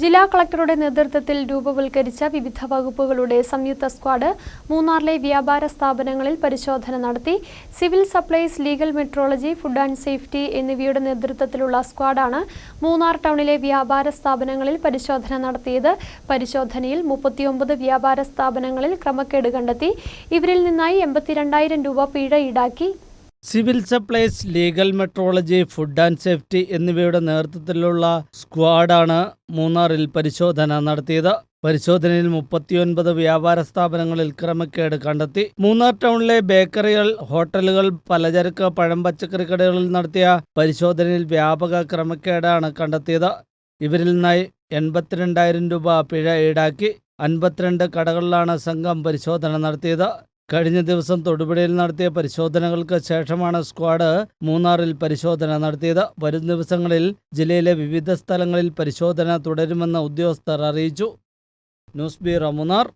ജില്ലാ കളക്ടറുടെ നേതൃത്വത്തിൽ രൂപവൽക്കരിച്ച വിവിധ വകുപ്പുകളുടെ സംയുക്ത സ്ക്വാഡ് മൂന്നാറിലെ വ്യാപാര സ്ഥാപനങ്ങളിൽ പരിശോധന നടത്തി. Civil supplies legal metrology food and safety എന്നിവയുടെ നേതൃത്വത്തിലുള്ള സ്ക്വാഡാണ് മൂന്നാർ ടൗണിലെ വ്യാപാര സ്ഥാപനങ്ങളിൽ പരിശോധന നടത്തിയത്. പരിശോധനയിൽ മുപ്പത്തിയൊമ്പത് വ്യാപാര സ്ഥാപനങ്ങളിൽ ക്രമക്കേട് കണ്ടെത്തി. ഇവരിൽ നിന്നായി എൺപത്തിരണ്ടായിരം രൂപ പിഴ ഈടാക്കി. Civil supplies legal metrology food and safety എന്നിവയുടെ നേതൃത്വത്തിലുള്ള സ്ക്വാഡാണ് മൂന്നാറിൽ പരിശോധന നടത്തിയത്. പരിശോധനയിൽ മുപ്പത്തിയൊൻപത് വ്യാപാര സ്ഥാപനങ്ങളിൽ ക്രമക്കേട് കണ്ടെത്തി. മൂന്നാർ ടൗണിലെ ബേക്കറികൾ ഹോട്ടലുകൾ പലചരക്ക് പഴം പച്ചക്കറി കടകളിൽ നടത്തിയ പരിശോധനയിൽ വ്യാപക ക്രമക്കേടാണ് കണ്ടെത്തിയത്. ഇവരിൽ നിന്നായി എൺപത്തിരണ്ടായിരം രൂപ പിഴ ഈടാക്കി. അൻപത്തിരണ്ട് കടകളിലാണ് സംഘം പരിശോധന നടത്തിയത്. കഴിഞ്ഞ ദിവസം തൊടുപുഴയിൽ നടത്തിയ പരിശോധനകൾക്ക് ശേഷമാണ് സ്ക്വാഡ് മൂന്നാറിൽ പരിശോധന നടത്തിയത്. വരും ദിവസങ്ങളിൽ ജില്ലയിലെ വിവിധ സ്ഥലങ്ങളിൽ പരിശോധന തുടരുമെന്ന് ഉദ്യോഗസ്ഥർ അറിയിച്ചു. News bureau Munnar.